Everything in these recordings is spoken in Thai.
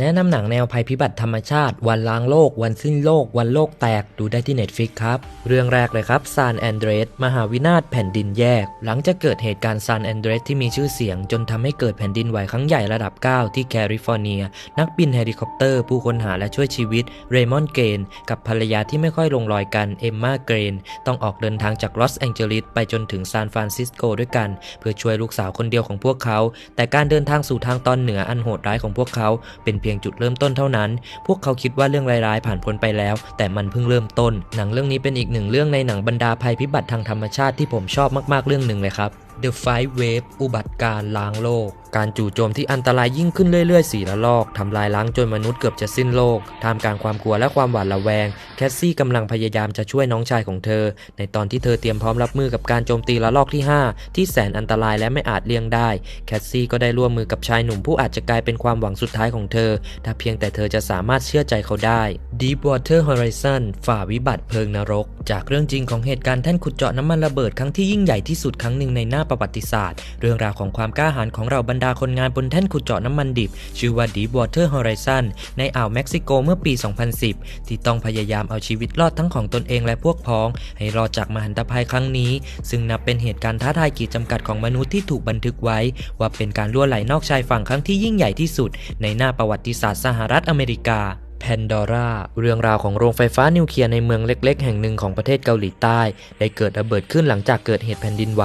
แนะนำหนังแนวภัยพิบัติธรรมชาติ วันล้างโลก วันสิ้นโลก วันโลกแตกดูได้ที่ Netflix ครับ เรื่องแรกเลยครับซานแอนเดรสมหาวินาศแผ่นดินแยก หลังจากเกิดเหตุการณ์ซานแอนเดรสที่มีชื่อเสียง จนทำให้เกิดแผ่นดินไหวครั้งใหญ่ระดับ 9 ที่แคลิฟอร์เนีย นักบินเฮลิคอปเตอร์ ผู้ค้นหาและช่วยชีวิตเรมอนด์เกนกับภรรยาที่ไม่ค่อยลงรอยกันเอมมาเกรนต้องออกเดินทางจากลอสแองเจลิสไปจนถึงซานฟรานซิสโกด้วยกัน เพื่อช่วยลูกสาวคนเดียวของพวกเขา แต่การเดินทางสู่ทางตอนเหนืออันโหดร้ายของพวกเขาเป็นเพียงจุดเริ่มต้นเท่านั้น พวกเขาคิดว่าเรื่องร้ายๆผ่านพ้นไปแล้ว แต่มันเพิ่งเริ่มต้น หนังเรื่องนี้เป็นอีกหนึ่งเรื่องในหนังบรรดาภัยพิบัติทางธรรมชาติที่ผมชอบมากๆเรื่องหนึ่งเลยครับ The Five Wave อุบัติการ์ล้างโลกการจู่โจมที่อันตรายยิ่งขึ้นเรื่อยๆสี่ละลอกทำลายล้างจนมนุษย์เกือบจะสิ้นโลกท่ามกลางความกลัวและความหวาดระแวง แคสซี่กำลังพยายามจะช่วยน้องชายของเธอ ในตอนที่เธอเตรียมพร้อมรับมือกับการโจมตีละลอกที่ 5 ที่แสนอันตรายและไม่อาจเลี่ยงได้ แคสซี่ก็ได้ร่วมมือกับชายหนุ่มผู้อาจจะกลายเป็นความหวังสุดท้ายของเธอ ถ้าเพียงแต่เธอจะสามารถเชื่อใจเขาได้ Deepwater Horizon ฝ่าวิบัติเพลิงนรก จากเรื่องจริงของเหตุการณ์แท่นขุดเจาะน้ำมันระเบิดครั้งที่ยิ่งใหญ่ที่สุดครั้งหนึ่งในหน้าประวัติศาสตร์ เรื่องราวของความกล้าหาญของเราบรรดาคนงานบนแท่นขุดเจาะน้ำมันดิบ ชื่อว่า Deepwater Horizon ในอ่าวเม็กซิโกเมื่อปี 2010 ที่ต้องพยายามเอาชีวิตรอดทั้งของตนเองและพวกพ้อง ให้รอดจากมหันตภัยครั้งนี้ ซึ่งนับเป็นเหตุการณ์ท้าทายขีดจำกัดของมนุษย์ที่ถูกบันทึกไว้ ว่าเป็นการล่วไหลนอกชายฝั่งครั้งที่ยิ่งใหญ่ที่สุด ในหน้าประวัติศาสตร์สหรัฐอเมริกา แพนดอร่าเรื่องราวของโรงไฟฟ้านิวเคลียร์ในเมืองเล็ก ๆ แห่งหนึ่งของประเทศเกาหลีใต้ ได้เกิดระเบิดขึ้นหลังจากเกิดเหตุแผ่นดินไหว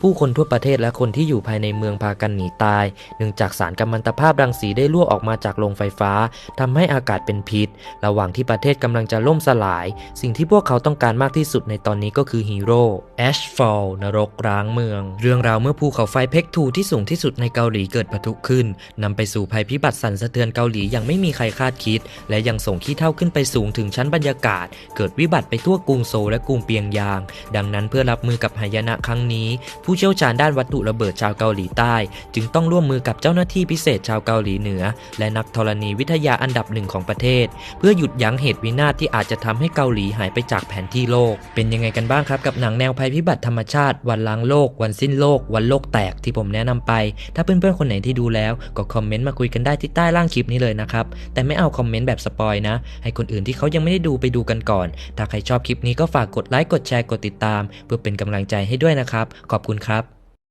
ผู้คนทั่วประเทศและคนที่อยู่ภายในเมืองพากันหนีตาย เนื่องจากสารกัมมันตภาพรังสีได้รั่วออกมาจากโรงไฟฟ้าทำให้อากาศเป็นพิษ ระหว่างที่ประเทศกำลังจะล่มสลาย สิ่งที่พวกเขาต้องการมากที่สุดในตอนนี้ก็คือฮีโร่แอชฟอลนรกร้างเมือง เรื่องราวเมื่อภูเขาไฟเพกทูที่สูงที่สุดในเกาหลีเกิดปะทุขึ้นนำไปสู่ภัยพิบัติสั่นสะเทือนเกาหลีอย่างไม่มีใครคาดคิดและและยังส่งขี้เท่าขึ้นไปสูงถึงชั้นบรรยากาศ เกิดวิบัติไปทั่วกรุงโซลและกรุงเปียงยาง ดังนั้นเพื่อรับมือกับหายนะครั้งนี้ ผู้เชี่ยวชาญด้านวัตถุระเบิดชาวเกาหลีใต้ จึงต้องร่วมมือกับเจ้าหน้าที่พิเศษชาวเกาหลีเหนือ และนักธรณีวิทยาอันดับหนึ่งของประเทศ เพื่อหยุดยั้งเหตุวินาศที่อาจจะทำให้เกาหลีหายไปจากแผนที่โลก เป็นยังไงกันบ้างครับกับหนังแนวภัยพิบัติธรรมชาติ วันล้างโลก วันสิ้นโลก วันโลกแตกที่ผมแนะนำไป ถ้าเพื่อนๆคนไหนที่ดูแล้วก็คอมเมนต์มาคุยกันได้ที่ใต้ล่างคลิปนี้เลยนะครับแต่ไม่เอาคอมเมนต์แบบสปอยนะ ให้คนอื่นที่เขายังไม่ได้ดูไปดูกันก่อน ถ้าใครชอบคลิปนี้ก็ฝากกดไลค์กดแชร์กดติดตาม เพื่อเป็นกำลังใจให้ด้วยนะครับ ขอบคุณครับ